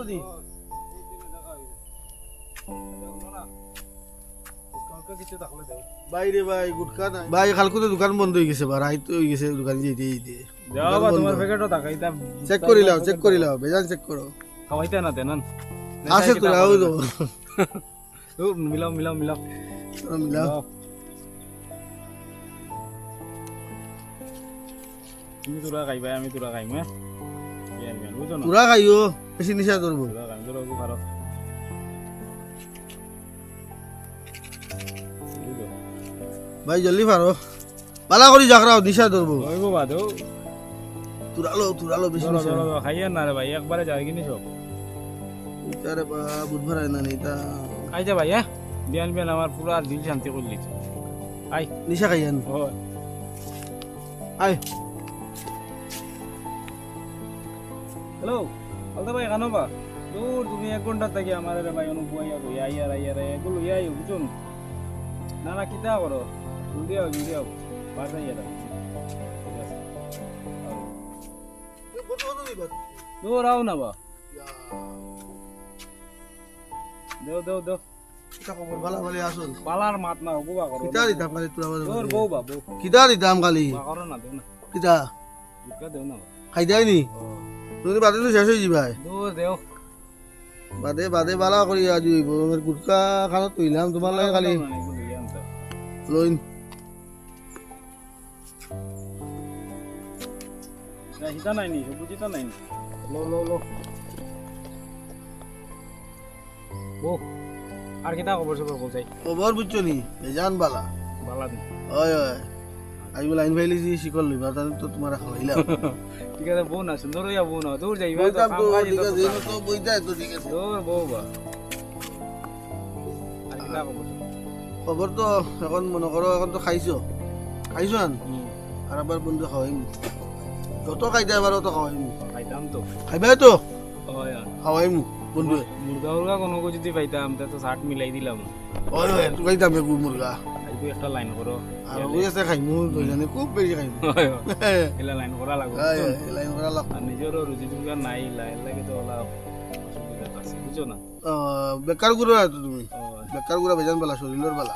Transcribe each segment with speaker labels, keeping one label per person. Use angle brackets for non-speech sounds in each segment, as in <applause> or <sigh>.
Speaker 1: নি বাইরে ভাই গুটকা নাই। ভাই কালকে তো দোকান বন্ধ হয়ে গেছে বা রাইত হয়ে গেছে দোকান যেতে যেতে
Speaker 2: যাও তোমার প্যাকেটও তাকাইতা
Speaker 1: চেক করি লাও চেক করি লাও বেজান চেক করো।
Speaker 2: খাওয়াইতে না দেন
Speaker 1: আছে তো রাও তো।
Speaker 2: মিলাও মিলাও মিলাও।
Speaker 1: মিলা
Speaker 2: তুমি তোরা খাইবা আমি তোরা খাইম হ্যাঁ?
Speaker 1: তোরা খাইও। বেশি নিশা করব। ভাই জলদি পারো। পালা করি জাগরাও নিশা ধরবো তুরালো তুরালো বেশি নিশা।
Speaker 2: খাইয়ে না রে ভাই একবারে যাই কিনি সব।
Speaker 1: তারে বা বুধবার না নেই তা।
Speaker 2: আইজা ভাই হ্যাঁ? বিয়ান বিয়ান আমার পুরা দিল শান্তি করে দিচ্ছে আই
Speaker 1: নিশা খাইয়ান
Speaker 2: ও।
Speaker 1: আয়।
Speaker 2: হ্যালো? আলতা ভাই কেন বা দূর তুমি এক ঘণ্টা থেকে আমার রে ভাই অনু বুয়াইয়া কই? আইয়ার আইয়ার এগুলো ইয়াই বুঝুন না না কিতা করো? জলদি আও জলদি আও। পাঁচ আইয়ার দূর আও না বা। দেও দেও দেও। পালার মাত না হব বা করো।
Speaker 1: কিতা দিতাম কালি তুরা
Speaker 2: দূর বউ বা বউ।
Speaker 1: কিতা দিতাম
Speaker 2: বা করো না দেও না।
Speaker 1: কিতা?
Speaker 2: দেও না
Speaker 1: খাই দেয়নি
Speaker 2: ও,
Speaker 1: তুমি বাদে তো শেষ হয়ে যাবাই বাদে বাদে বালা করি আজ গুটকা খানো তুইলাম তোমার লাগে খালি।
Speaker 2: না, এগুলো আনতে।
Speaker 1: লইন।
Speaker 2: হিতা নাই নি সবুজিতা নাই নি লো লো লো। বউ আর কিতা খবর বলছাই
Speaker 1: খবর বুঝছ নি? বেজান বালা।
Speaker 2: ভালা দিন
Speaker 1: হয় হয় আইব লাইন ফাইলিছি শিকল লইবা তাহলে তো তোমার খাওয়াইলাম <laughs>
Speaker 2: ঠিক আছে বউ না সুন্দর হইয়া দূর যাইবা তো
Speaker 1: ঠিক আছে। তো বইতাই তো ঠিক আছে।
Speaker 2: দূর বউ বা। আর কিতা খবর
Speaker 1: তো এখন মনে করো এখন তো খাইছো। খাইছো আন? আর আবার বন্ধু খাওয়াইম। যত খাইতে এবারও তো খাওয়াইম।
Speaker 2: পাইতাম তো।
Speaker 1: খাইবাই তো? খাওয়াইম বন্ধুয়ে
Speaker 2: মুরগা উরগা কোনো যদি পাইতাম তা ষাট মিলাই দিলাম।
Speaker 1: তুই খাইতাম মুরগা।
Speaker 2: একটা লাইন করো
Speaker 1: আর ওই আছে খাইমু দুইজনে খুব বেশি খাইমু।
Speaker 2: এলা লাইন করা?
Speaker 1: হয়, লাইন করা লাগ
Speaker 2: আর নিজেরও রুজি টুকা নাই লাইন লাগে তো আছে বুঝছ না?
Speaker 1: বেকার গুড়া তো তুমি। বেকার গুড়া বেজান বালা শরীরের বালা।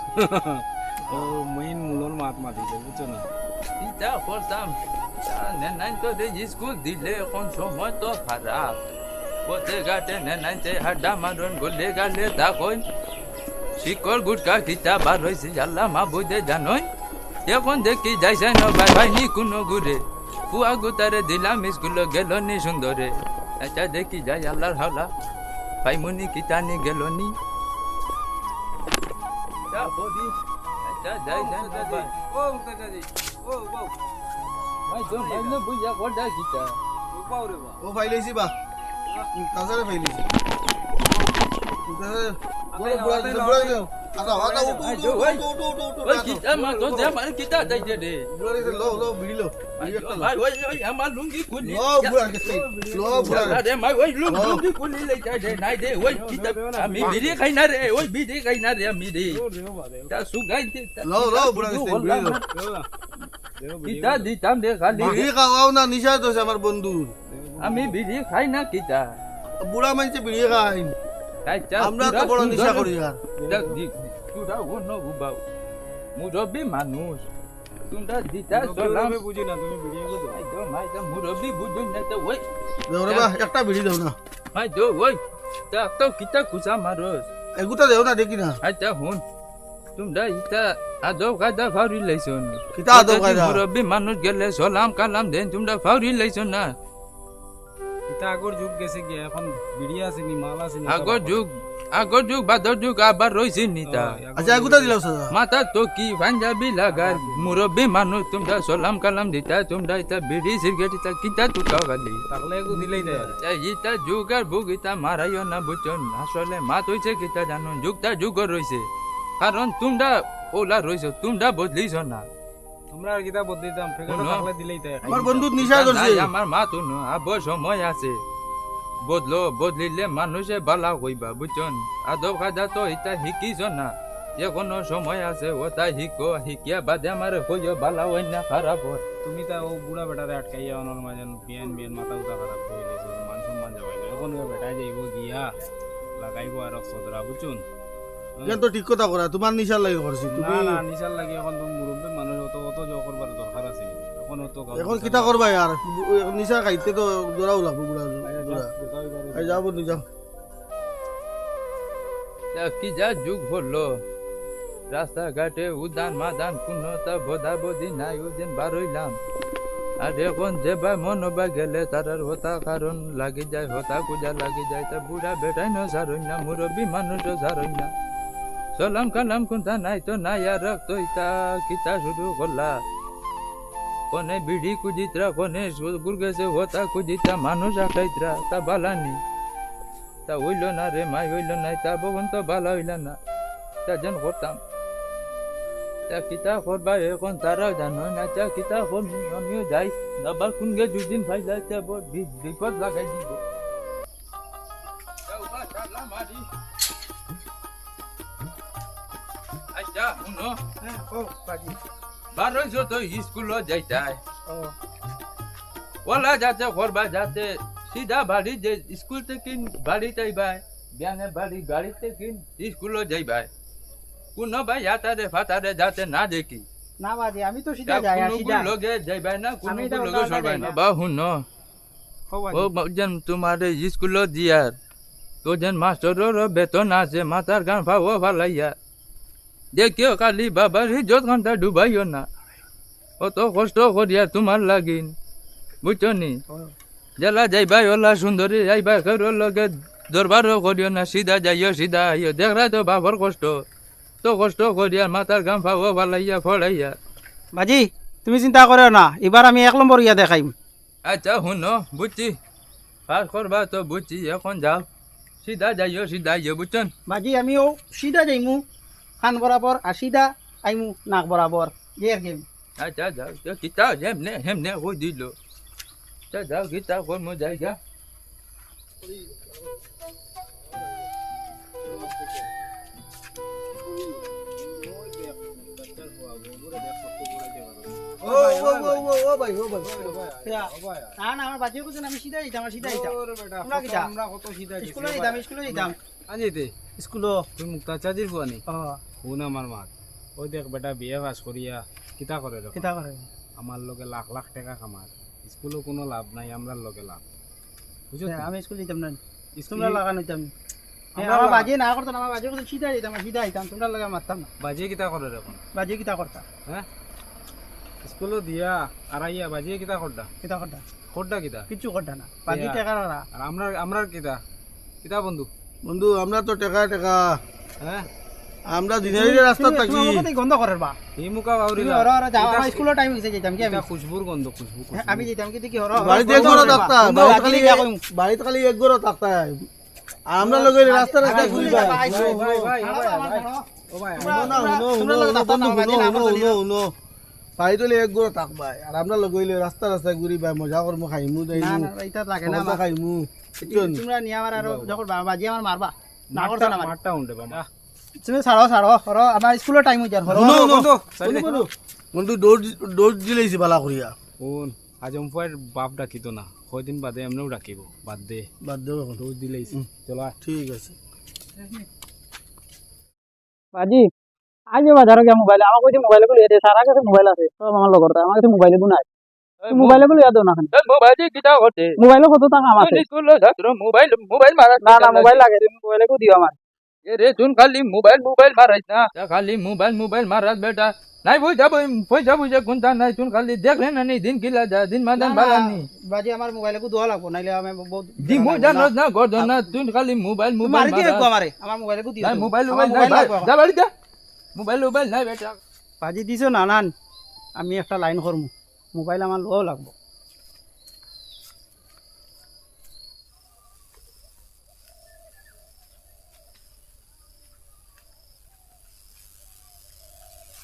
Speaker 2: ও মেইন মূলর মাত মাতিছে বুঝছ না?
Speaker 3: চিন্তা করতাম নেনাই তো দেখি স্কুল দিলে এখন সময় তো খারাপ পথে ঘাটে নেনাইতে হাড্ডা মারন গলে গালে দেখুন শিকড় গুটকা খিতা বার হয়েছে আল্লাহ মা বুঝে জানই। এখন দেখি যাইছে না, ভাই ভাই নি কোনো ঘুরে ফুয়া গুতারে দিলাম, স্কুল গেল নি সুন্দরে। আচ্ছা দেখি যাই আল্লাহর হাওলা। ভাই মুনি কিতা নি গেল নি। আচ্ছা ভাই।
Speaker 2: ও রে বা।
Speaker 1: তাছাড়া ফাইলাইছি বুড়া বুড়া বুড়া বুড়া আদা আদা উঠু উঠু উঠু উঠু উঠু
Speaker 3: ওই কিতা মা তো দে আমার কিতা দাইছে রে
Speaker 1: বুড়া রে লো লো বিড়ি লো
Speaker 3: ভাই ভাই ওই ওই আমার লুঙ্গি খুলি
Speaker 1: লো বুড়া কে লো বুড়া
Speaker 3: আরে মাই ওই লুঙ্গি লুঙ্গি খুলি লাই যায় রে নাই দে ওই কিতা আমি বিড়ি খাই না রে ওই বিড়ি খাই না রে আমি রে
Speaker 2: ও দেও বা দেও
Speaker 3: তা সুগাই দে
Speaker 1: লো লো বুড়া কে বিড়ি লো
Speaker 2: দেও না দেও
Speaker 3: কিতা দিতাম দে খালি
Speaker 1: বিড়ি খাওয়াও না নিশা তো আমার বন্ধু
Speaker 3: আমি বিড়ি খাই
Speaker 1: আমরা তো বড় নিশা করি আর।
Speaker 3: তুরা অন্য বুবাও মুরব্বী মানুষ। তুন্দা দিতা
Speaker 2: আমি বুঝি না তুমি ভিডিও করো
Speaker 3: মাই তো মাই বুঝুন না তো ওই।
Speaker 1: দেও রে বা একটা বিড়ি দাও না।
Speaker 3: মাই তো ওই। তা তো কিতা কুসা মারস
Speaker 1: এগুতা দেও না দেখি না।
Speaker 3: আচ্ছা হুন তোমরা ইতা আদব কায়দা ফাউরি লাইছন
Speaker 1: কিতা আদব কায়দা?
Speaker 3: মুরব্বী মানুষ গেলে সালাম কালাম দেন তোমরা ফাউরি লাইছন না।
Speaker 2: এটা আগর যুগ গেছে কি এখন ভিডিও আছে নি মাল আছে নি
Speaker 3: আগর যুগ আগর যুগ বাদর যুগ আবার রইছে নিতা
Speaker 1: আচ্ছা এগুতা দিলাও সাদা
Speaker 3: মাথা তো কি পাঞ্জাবি লাগার মুরব্বী মানুষ তোমরা সালাম কালাম দিতা তোমরা ইতা বিড়ি সিগারেট ইতা কিতা তুকা গালি
Speaker 2: তাহলে দিলেই
Speaker 3: ইতা যুগ আর বুক ইতা মারাইও না বুঝছন আসলে মাত হইছে কিতা জানো যুগটা যুগ রইছে কারণ তোমরা ওলা রইছো তোমরা বদলিছ না।
Speaker 2: তোমরা আর কিতা বদলি দাম ফেকার
Speaker 3: শোনো।
Speaker 2: থাকলে দিলেই দেয়
Speaker 1: আমার বন্ধু নিশা করছে।
Speaker 3: নাই, আমার মা তো না আব সময় আছে। বদলো বদলিলে মানুষে বালা হইবা বুঝছন? আদব খাজা তো ইতা শিকিছ না। যে কোনো সময় আছে ওটা শিকো শিকিয়া বাদে আমার হইও বালা হয় না খারাপ হয়।
Speaker 2: তুমি তা ও বুড়া বেটারে আটকাইয়া অনর মাঝে বিয়ান বিয়ান মাথা উঠা খারাপ করে দিয়েছ মান সম্মান যাবাই এখন বেটা যাইব গিয়া লাগাইব আর সদরা বুঝুন
Speaker 1: কেন তো ঠিক কথা করা তোমার নিশার লাগে করছি তুমি
Speaker 2: না নিশার লাগে এখন তো মুরব্বী মানুষ অত অত জো করবার দরকার আছে। এখন অত
Speaker 1: এখন কিতা করবা আর নিশা খাইতে তো দৌড়াও লাগবো বুড়া বুড়া
Speaker 2: যাও,
Speaker 1: বন্ধু যাও।
Speaker 3: কি যা যুগ হলো। রাস্তাঘাটে উদান মাদান কোনো তা বোধা বোধি নাই ওদিন বারইলাম আর এখন যে বা মন বা গেলে তারার হতা কারণ লাগি যায় হতা কুজা লাগি যায়। তা বুড়া বেটাই ন সারই না মুরব্বী মানুষ সারই না সলাম কালাম কুন্তা নাই তো নাই আর রক্ত ইতা কিতা শুরু করলা কোনে বিড়ি কুজিত্রা কোনে গুরগেছে হতা কুজিতা মানুষ আটাইত্রা তা বালানি তা হইল না রে মাই হইল নাই তা বগন তো ভালো হইল না তা যেন করতাম তা কিতা করবা এখন তারাও জানো না তা কিতা করবি আমিও যাই আবার কোন গে দুদিন ভাই যাই তা বিপদ লাগাই দিব তো স্কুলও যাইতাই। ওলা যাতে করবা যাতে সিধা বাড়ি যে স্কুল থেকে বাড়ি যাইবাই বিয়ানে বাড়ি কোনো ভাই হাতারে ফাতারে যাতে না দেখি।
Speaker 4: না বাজে আমি তো সিধা যাই
Speaker 3: কোনো
Speaker 4: সিধা।
Speaker 3: লগে যাইবাই না কোনো লগে সরবাই না। বা হুন।
Speaker 2: ও,
Speaker 3: যেন তোমারে স্কুল দিয়ার। তো যেন মাস্টরের বেতন আছে মাথার গান পাবো ভালাইয়া দেখিও কালি বাবার হিজত ঘণ্টা ডুবাইও না। অত কষ্ট করিয়া তোমার লাগিন বুঝছ নি জেলা যাইবাই ওলা সুন্দরী যাইবা কেউ লগে দরবারও করিও না সিধা যাইও সিধা আইও দেখরা তো বাবার কষ্ট তো কষ্ট করিয়া মাথার গাম পাবো ভালাইয়া ফড়াইয়া
Speaker 4: বাজি তুমি চিন্তা করো না এবার আমি এক নম্বর ইয়া দেখাইম
Speaker 3: আচ্ছা শুনো বুঝছি পাস করবা তো বুঝছি এখন যাও। সিধা যাইও সিধা আইও বুঝছেন
Speaker 4: বাজি আমিও সিধা যাইমু। খান বরাবর সিধা আইমু নাক বরাবর। যে আর গেম
Speaker 3: আচ্ছা যাও তো কিতা হেমনে হেমনে কই দিল। তা যাও কিতা যাই যা
Speaker 4: আমার বাজিও কিছু আমি সিধা আর সিধা কিতা?
Speaker 2: আমরা কত সিধা
Speaker 4: স্কুলে
Speaker 2: ভাই।
Speaker 4: স্কুলে যাইতাম
Speaker 2: আনিতে,
Speaker 4: স্কুলও
Speaker 2: তুই মুক্তা চাচির ফুয়ানি শুন আমার মাত। ওই দেখ বেটা বিয়ে পাস করিয়া কিতা করে
Speaker 4: কিতা করে
Speaker 2: আমার লগে লাখ লাখ টাকা কামার স্কুলে কোনো লাভ নাই আমরার লগে লাভ। বুঝছ
Speaker 4: আমি স্কুল যাইতাম না।
Speaker 2: স্কুল
Speaker 4: তোমরা
Speaker 2: আমরা লাগা-
Speaker 4: না করতো আমার বাজি কিছু সিধা যাইতাম সিধা যাইতাম তোমরা লাগে মারতাম না।
Speaker 2: বাজিয়ে কিতা করে
Speaker 4: বাজি কিতা করতা
Speaker 2: হ্যাঁ স্কুলে দিয়া আর আইয়া বাজিয়ে কিতা করডা
Speaker 4: কিতা করতা
Speaker 2: করডা কিতা?
Speaker 4: কিছু করতা না। বাজি। টেকার
Speaker 2: আর আমরা আমরার কিতা? কিতা বন্ধু?
Speaker 1: বন্ধু আমরা তো টেকা টেকা।
Speaker 2: হ্যাঁ?
Speaker 1: আমরা দিনারি রাস্তা থাকি।
Speaker 4: গন্ধ করার বা?
Speaker 2: এই মুখা বাউরি
Speaker 4: হর হর যাও আমার স্কুলের টাইম হইছে যাইতাম কি আমি?
Speaker 2: খুশবুর গন্ধ খুশবু।
Speaker 4: হ্যাঁ, আমি যাইতাম কি দেখি হর
Speaker 1: এক ঘর থাকতা বাড়িতে খালি বাড়িতে খালি এক ঘর থাকতা আর আমরা লগে রাস্তা রাস্তা ঘুরি
Speaker 2: ভাই, ভাই, ভাই, ভাই, ভাই। ও ভাই
Speaker 1: না এক আর আমরা লগে রাস্তা রাস্তা ঘুরি বাই মজা করব খাইমু
Speaker 4: না না এটা লাগে না
Speaker 1: খাইমু?
Speaker 4: তোমরা নিয়ে আমার আর যখন বাজি আমার মারবা না করতো না আমার।
Speaker 2: উন্ডে বাবা।
Speaker 4: তুমি ছাড়ো ছাড়ো হর আমার স্কুলের টাইম হইছে আর হর
Speaker 1: শুনো শুনো
Speaker 2: বন্ধু,
Speaker 1: বন্ধু, বন্ধু বন্ধু ডোজ ডোজ দিলেছি বালা করিয়া।
Speaker 2: কোন? আজম ফুয়ার বাপ ডাকিত না। কয়দিন বাদে এমনিও ডাকিব বাদ দে।
Speaker 1: বাদ এখন।
Speaker 2: ডোজ দিলেইছি চলো
Speaker 1: ঠিক আছে।
Speaker 4: বাজি আজ বাজারে গিয়ে মোবাইল আমার কাছে মোবাইলগুলো সারা কাছে মোবাইল আছে। সব আমার লগর আমার কাছে মোবাইল নাই। মোবাইল না
Speaker 3: মোবাইল কিতা
Speaker 4: মোবাইল কত টাকা আমার
Speaker 3: স্কুল ছাত্র মোবাইল মোবাইল মারা
Speaker 4: না না মোবাইল লাগে তুমি কো দিও আমার?
Speaker 3: রে তুন খালি মোবাইল মোবাইল মারাইছ না। খালি মোবাইল মোবাইল মারাস বেটা। নাই পয়সা পয়সা পয়সা কোনটা নাই। তুন খালি দেখ না নি দিন কিলা যা দিন মাদান বালানি
Speaker 4: বাজি আমার মোবাইল কো দোয়া লাগবো নাইলে আমি বহুত
Speaker 3: দি মু জানোস না। গর্দ না। তুন খালি মোবাইল মোবাইল
Speaker 4: মারি দিয়ে
Speaker 3: মারাস।
Speaker 4: আমারে? আমার মোবাইল কো দিও
Speaker 3: মোবাইল মোবাইল যা বাড়ি যা মোবাইল মোবাইল নাই বেটা।
Speaker 4: বাজি দিছো না নান। আমি একটা লাইন করমু। মোবাইল আমার লোও লাগবো।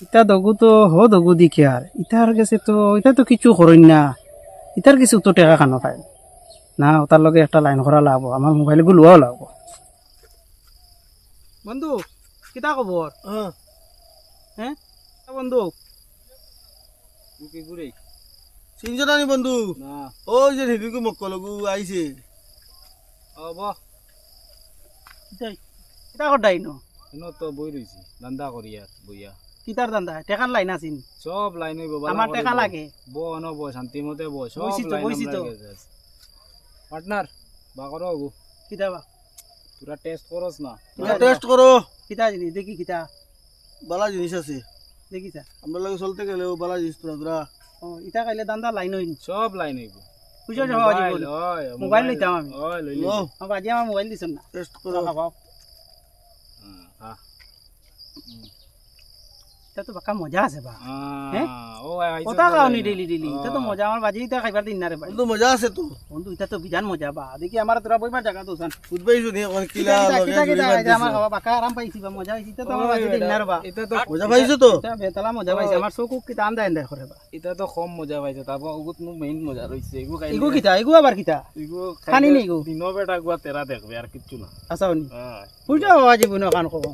Speaker 4: ইটা দগু তো হ দগু দিকে আর। ইটার কাছে তো ইটা তো কিছু করেন না। ইটার কিছু তো টেকা খানো খাই না ওটার লগে একটা লাইন করা লাগবো। আমার মোবাইল গুলোও লাগবো। বন্ধু কিতা খবর
Speaker 1: হ্যাঁ
Speaker 4: হ্যাঁ বন্ধু।
Speaker 2: কি ঘুরে
Speaker 1: চিনছ না নি বন্ধু?
Speaker 2: না।
Speaker 1: ওই যে হেবিকু মক্কলগু আইছে
Speaker 2: হব
Speaker 4: কিতা কটাই নো?
Speaker 2: এনো তো বই রইছি দান্দা করি আর বইয়া
Speaker 4: কিতার দান্দা? টেকার লাইন আছিন
Speaker 2: সব লাইন হইব
Speaker 4: আমার টেকা লাগে।
Speaker 2: বো অন বো শান্তি মতে বো সব লাইন
Speaker 4: বইছি তো।
Speaker 2: পার্টনার বা করো গো?
Speaker 4: কিতা বা?
Speaker 2: তোরা টেস্ট করস না?
Speaker 1: টেস্ট করো
Speaker 4: কিতা জিনিস দেখি কিতা।
Speaker 1: বালা জিনিস আছে।
Speaker 4: দেখিছা
Speaker 1: আমরা লাগে চলতে গেলেও বালা জিনিস তোরা তোরা
Speaker 4: ইটা কাইলে দান্তা লাইন হৈ
Speaker 2: সব লাইন হৈ
Speaker 4: বুঝা যাব
Speaker 2: আজি হয়
Speaker 4: মোবাইল লৈ যাম
Speaker 2: আমি। হয়
Speaker 1: লৈ
Speaker 4: লৈ। আজি আমাৰ মোবাইল দিছ না। টেষ্ট
Speaker 2: কৰা। হ'ব
Speaker 4: এটা তো বাকা মজা আছে বা। হ্যাঁ? কথা
Speaker 2: তো
Speaker 4: খাওনি ডেলি ডেলি এটা তো মজা আমার বাজি এটা খাইবার দিন না রে ভাই
Speaker 1: মজা আছে তো।
Speaker 4: বন্ধু এটা তো বিধান মজা বা। দেখি আমার তোরা বইবার জায়গা তো সান
Speaker 1: বুঝবাইছো নি এখন কিলা লগে
Speaker 4: কিতা কিতা
Speaker 1: জুড়িবাদ
Speaker 4: এটা আমার খাওয়া বাকা আরাম পাইছি বা। মজা হইছে তো আমার বাজি দিন না রে বা।
Speaker 2: এটা তো
Speaker 1: মজা পাইছো তো।
Speaker 4: এটা বেতলা মজা পাইছে আমার চকু কিতা আন্দা আন্দা করে বা।
Speaker 2: এটা তো কম মজা পাইছে তারপর ওগুত মেইন মজা রইছে এগু খাইলে
Speaker 4: ইগু কিতা ইগু আবার কিতা
Speaker 2: এগু
Speaker 4: খানি নি এগু?
Speaker 2: দিনো বেটা গুয়া তেরা দেখবে আর কিচ্ছু না হ্যাঁ
Speaker 4: জীবন কান খব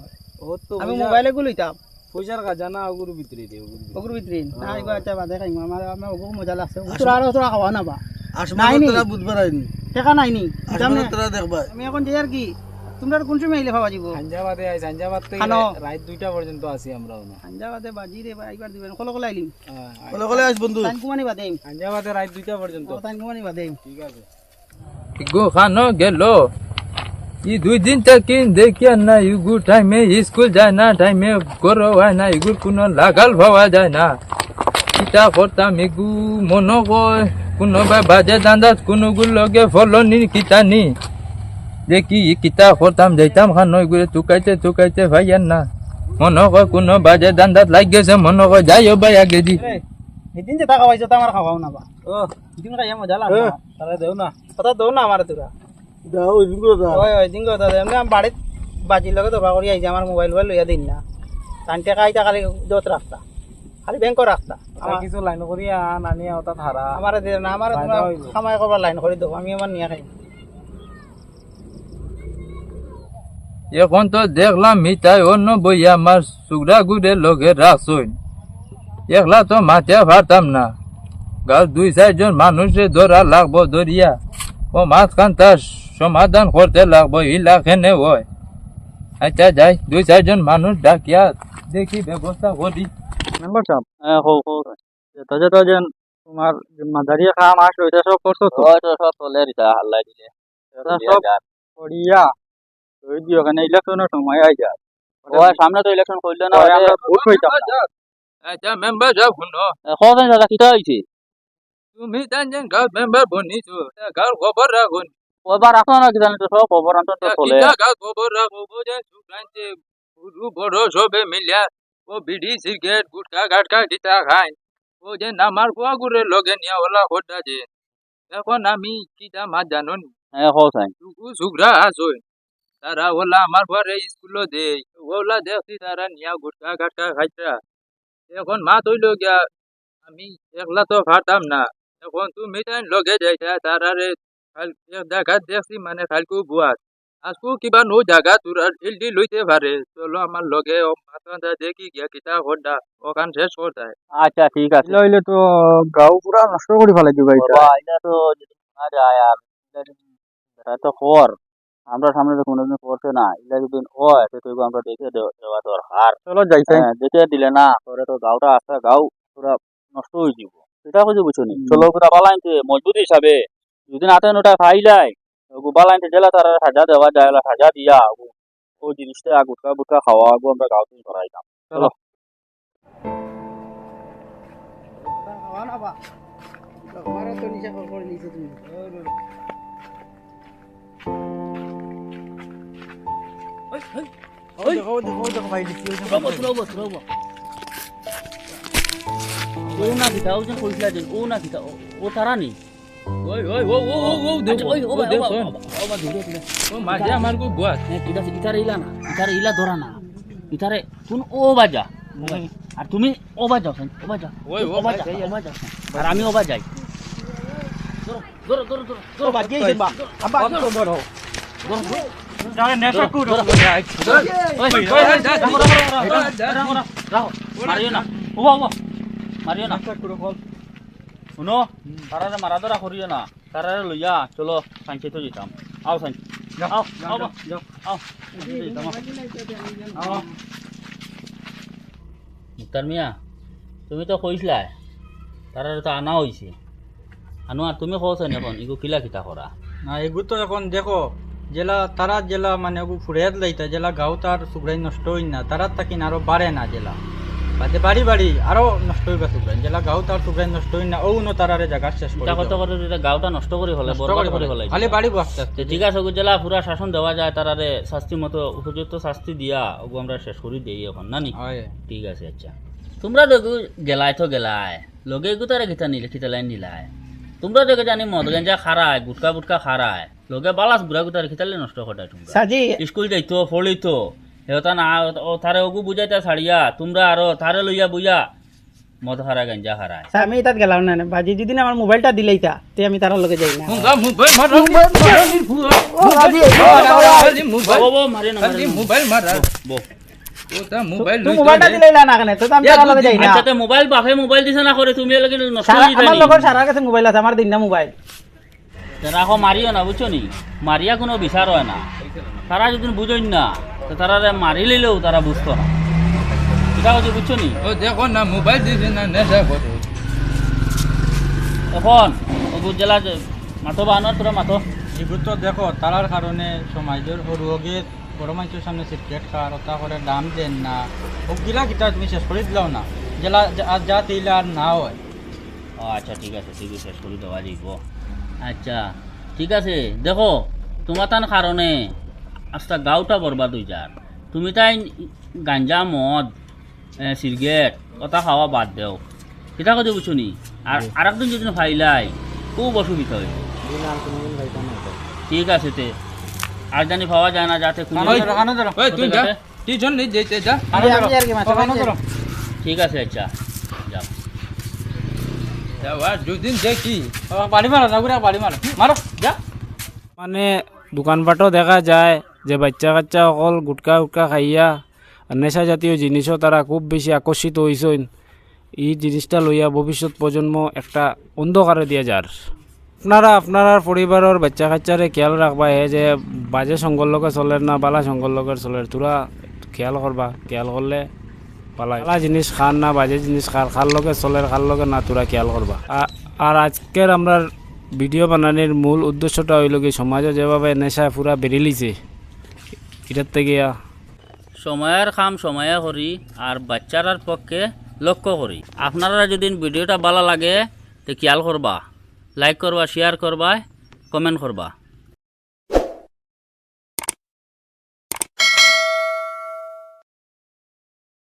Speaker 2: ও তো
Speaker 4: আমি মোবাইলে গুলো লইতাম
Speaker 2: পয়সার খাজানা ওগুর ভিতরে দে ওগুর ভিতরে।
Speaker 4: ওগুর না ইগু আচ্ছা বাদে খাইম আমার আমার ওগু মজা লাগছে। তোরা আর তোরা খাওয়া না বা
Speaker 1: আসমান। তোরা বুঝবার আইনি।
Speaker 4: টেকা নাই নি?
Speaker 1: আসমান তোরা দেখবা।
Speaker 4: আমি এখন যাই আর কি? তোমরা কোন সময় আইলে ভাবা যাব
Speaker 2: সাঞ্জাবাদে আই সাঞ্জাবাদ থেকে রাত দুইটা পর্যন্ত আছি আমরা না
Speaker 4: আঞ্জাবাদে বাজি রে বা একবার দিবেন কল কল আইলিম
Speaker 1: কলে কলে আস বন্ধু।
Speaker 4: টাইম কুমানি বাদে
Speaker 2: সাঞ্জাবাদে রাত দুইটা পর্যন্ত
Speaker 4: টাইম কুমানি বাদে
Speaker 2: ঠিক আছে।
Speaker 3: ইগু খানো গেল। ই দুই দিন থেকে দেখিয়া না ইগু টাইমে স্কুল যায় না টাইমে করো হয় না ইগুর কোনো লাগাল ভাবা যায় না। কিতা করতাম ইগু মন কয় কোনোবা বাজে দান্দাত কোনোগুর লগে ফলনি কিতা নি। দেখি ই কিতা করতাম যাইতাম খানো ইগুরে তুকাইতে তুকাইতে ভাইয়ান না। মন কয় কোনো বাজে দান্দাত লাগ গেছে মন কয় যাইও ভাই আগে দি।
Speaker 4: সেদিন যে টাকা পাইছো তা আমার খাওয়াও না বা
Speaker 2: ও
Speaker 4: দিন খাইয়া মজা লাগে
Speaker 2: তাহলে দেও না।
Speaker 4: কথা দৌ না আমার তোরা
Speaker 1: দাও ওই দিন দাও
Speaker 4: ওই ওই দিন কথা এমনি আমি বাড়িত বাজির লগে দরকার করি আইছি আমার মোবাইল মোবাইল লইয়া দিন না। টাইম টাকা আইতা খালি যত রাখতা খালি ব্যাংক
Speaker 2: আমার কিছু লাইন করি আন আনি ওটা ধারা
Speaker 4: আমার দে না আমার
Speaker 2: ফায়দা
Speaker 4: করবার লাইন করে দেবো আমি আমার নিয়ে খাই
Speaker 3: এখন তো দেখলাম মিঠাই অন্য বইয়া আমার সুগরা গুড়ে লগে রাখছই একলা তো মাঠে পারতাম না। গাল দুই চারজন মানুষে ধরা লাগবো ধরিয়া ও মাঝখান তার সমাধান করতে লাগবো ইলা খেনে হয় আচ্ছা যাই দুই চারজন মানুষ ডাকিয়া দেখি ব্যবস্থা করি।
Speaker 5: মেম্বার সাহেব হ্যাঁ হো হো তাজা তাজা তোমার যে মাঝারিয়া কাম আসলো এটা সব করছ তো?
Speaker 3: সব চলে রিতা হাল্লা দিলে।
Speaker 5: সব করিয়া ওই দিয়ে ওখানে ইলেকশনের সময় আই যায়
Speaker 3: সামনে তো ইলেকশন করলে
Speaker 5: আমরা ভোট হইতাম না।
Speaker 3: আচ্ছা মেম্বার সাহেব শুনো।
Speaker 5: কখন দাদা কিটা হইছে?
Speaker 3: তুমি গাঁও মেম্বার বনিছো গাঁর খবর রাখুন।
Speaker 5: ওবার রাখো না কি জানি তো সব? খবর আনতো তো চলে
Speaker 3: গাঁও খবর রাখো বোঝে সুকান্তে পুরু বড় সবে মিলিয়া ও বিড়ি সিগারেট গুটকা গাটকা কিতা খায়। ও যে নামার কুয়া গুড়ে লগে নিয়া ওলা হড্ডা যে। এখন আমি কিতা মা জানুন?
Speaker 5: হ্যাঁ হো সাই।
Speaker 3: সুগরা আসই তারা ওলা আমার ঘরে স্কুলে দেই। ওলা দেখছি তারা নিয়া গুটকা গাটকা খাইতা। এখন মা তৈল গিয়া আমি একলা তো পারতাম না। এখন তুমি তাই লগে যাইতা তারারে জায়গা দেখছি মানে কালকু বুয়াত আজকু কিবা নো জায়গা তোরা লইতে পারে চলো আমার লগে ও মাথা দেখি গিয়া কিতা হড্ডা ওখান শেষ করতায়
Speaker 5: আচ্ছা ঠিক আছে। লইলে তো গাও পুরা নষ্ট করে ফেলাই দিবা এটা এটা তো যদি শোনা যায় আর এটা তো কর আমরা সামনে তো কোনোদিন করছে না। এটা যদি হয় তো আমরা দেখে দেওয়া দরকার চলো যাইছে দেখে দিলে না তোরে তো গাওটা আছে গাও পুরা নষ্ট হয়ে যাব। সেটা হয়ে বুঝছ নি চলো পুরা বালাইতে মজবুত হিসাবে যদি নাতে নোটা খাই যায় ওগু বালাইতে জেলা তারা সাজা দেওয়া যায় সাজা দিয়া ওগু ও জিনিসটা গুটকা গুটকা খাওয়া আগু আমরা গাও থেকে করাইতাম চলো
Speaker 1: ও ওই
Speaker 5: না যে কইলা যে ও না কিতা ও তারা নি
Speaker 3: ওই ওই ও ও ও দেখো
Speaker 5: ওই ও
Speaker 3: ও দেখো
Speaker 5: ও বা ধীরে ধীরে
Speaker 3: ও মাঝে আমার কু বুয়াত
Speaker 5: হ্যাঁ ঠিক আছে ইতারে ইলা না ইতারে ইলা ধরা না ইতারে কোন ও বাজা আর তুমি ও বাজাও ও বাজা
Speaker 3: ওই ও
Speaker 5: বাজা ও বাজা আর আমি ও বাজাই ধরো ধরো ধরো
Speaker 4: তো বাজি আইছে বা আবা তো বড় যারে নেটওয়ার্ক কো
Speaker 5: মারিও না ও বাবা মারিও না শুনো তারা মারা ধরা করিও না তারা লইয়া চলো সাইন্সে তো যেতাম আও সাইন্স আও আও যাও আও আও। মুক্তার মিয়া তুমি তো কইসলাই তারা তো আনা হয়েছে আনো আর তুমি কওছেন এখন ইগো কিলা কিতা করা
Speaker 6: না এগু তো এখন দেখো জেলা তারা জেলা মানে এগু ফুরিয়াত লাইতা জেলা গাঁও তার সুগ্রাই নষ্ট হই না তারার তাকিন আরও বাড়ে না জেলা। বাদে বাড়ি বাড়ি। আরও নষ্ট হইবা সুগ্রাই জেলা গাঁও তার নষ্ট হই না ও ন তারারে জায়গা শেষ করে
Speaker 5: কত করে এটা গাঁওটা নষ্ট করে
Speaker 6: নষ্ট
Speaker 5: বরবাদ
Speaker 6: করে। ফেলে খালি বাড়ি আস্তে
Speaker 5: তো ঠিক জেলা পুরা শাসন দেওয়া যায় তারারে শাস্তি মতো উপযুক্ত শাস্তি দিয়া ওগু আমরা শেষ করে দিই এখন না নি?
Speaker 6: হয়।
Speaker 5: ঠিক আছে আচ্ছা। তোমরা দেখো গেলাই তো গেলাই। লগে গু তারা নিলে কিতা লাইন নিলাই তোমরা দেখে জানি মদ গেঞ্জা খারায় গুটকা বুটকা খারায় লগে বালাস গুড়া গুতার কিতালে নষ্ট কটায় তোমরা।
Speaker 4: সাজি
Speaker 5: স্কুল যাইতো পড়িতো হেতা না ও তারে ওগু বুঝাইতা ছাড়িয়া তোমরা আরও তারে লইয়া বুঝা মদ হারা গাঞ্জা হারায়
Speaker 4: আচ্ছা, আমি তাত গেলাম না বাজি যদি আমার মোবাইলটা দিলেইতা তে আমি তার লগে যাই না
Speaker 3: মোবাইল মারা মোবাইল
Speaker 5: মারে।
Speaker 3: মোবাইল মোবাইল
Speaker 4: তুই
Speaker 3: লইতো
Speaker 4: মোবাইলটা
Speaker 3: রে।
Speaker 4: দিলেইলা না কেন তো আমি তার লগে যাই না
Speaker 5: আচ্ছা তে মোবাইল বাপে মোবাইল দিছে না করে তুমি হয়ে
Speaker 4: আমার লগর কাছে মোবাইল আছে আমার দিন না মোবাইল
Speaker 5: তারা মারিও না বুঝছ নি মারিয়া কোনো বিচার হয় না তারা যদি বুঝেন না তো তারা মারি লইলেও তারা বুঝতো না। এটা হচ্ছে বুঝছ নি?
Speaker 3: ও দেখো না মোবাইল দিছে না নেশা করে
Speaker 5: এখন জেলা যে- মাথো বাহানোর তোরা মাথো
Speaker 6: তো দেখো তারার কারণে সমাজের রোগের বড় মানুষের সামনে সিগারেট খাওয়ার ওটা করে দাম দেন না। ওগুলা কিতা তুমি শেষ করে দিলাও না। জেলা যা- তিলা আর না হয়।
Speaker 5: ও আচ্ছা ঠিক আছে ঠিক আছে শেষ করে দেওয়া যাইব আচ্ছা ঠিক আছে। দেখো তোমার তার কারণে আস্তা গাঁওটা বরবাদ হয়ে যার। তুমি তাই গাঞ্জা মদ সিগারেট ওটা খাওয়া বাদ দেও। কিতা কথা বুঝছ নি? আর আরেকদিন যদি ফাইলাই খুব অসুবিধা হইব ঠিক আছে তে। আর জানি পাওয়া যায় না যাতে। ঠিক আছে আচ্ছা। যাও।
Speaker 2: মানে দোকানপাটও দেখা যায়। যে বাচ্চা কাচ্চা অকল গুটকা উটকা খাইয়া নেশা জাতীয় জিনিসও তারা খুব বেশি আকর্ষিত হয়েছেন এই জিনিসটা লইয়া ভবিষ্যৎ প্রজন্ম একটা অন্ধকারে দিয়া যার আপনারা, আপনার পরিবারের বাচ্চা কাচ্চারে খেয়াল রাখবা হে যে বাজে সঙ্গর লগে চলের না, বালা সঙ্গর লগে চলের তোরা খেয়াল করবা, খেয়াল করলে পালা পালা জিনিস খান না, বাজে জিনিস খার খার লগে চলের খার লগে না, তোরা খেয়াল করবা। আর আজকের আমরা ভিডিও বানানোর মূল উদ্দেশ্যটা হইল কি, সমাজে যেভাবে নেশা পুরা বেরিলিছে এটার থেকে
Speaker 5: সময়ের কাম সময়ে করি আর বাচ্চারার পক্ষে লক্ষ্য করি। আপনারা যদি ভিডিওটা ভালো লাগে, তো খেয়াল করবা লাইক করবা শেয়ার করবা কমেন্ট করবা।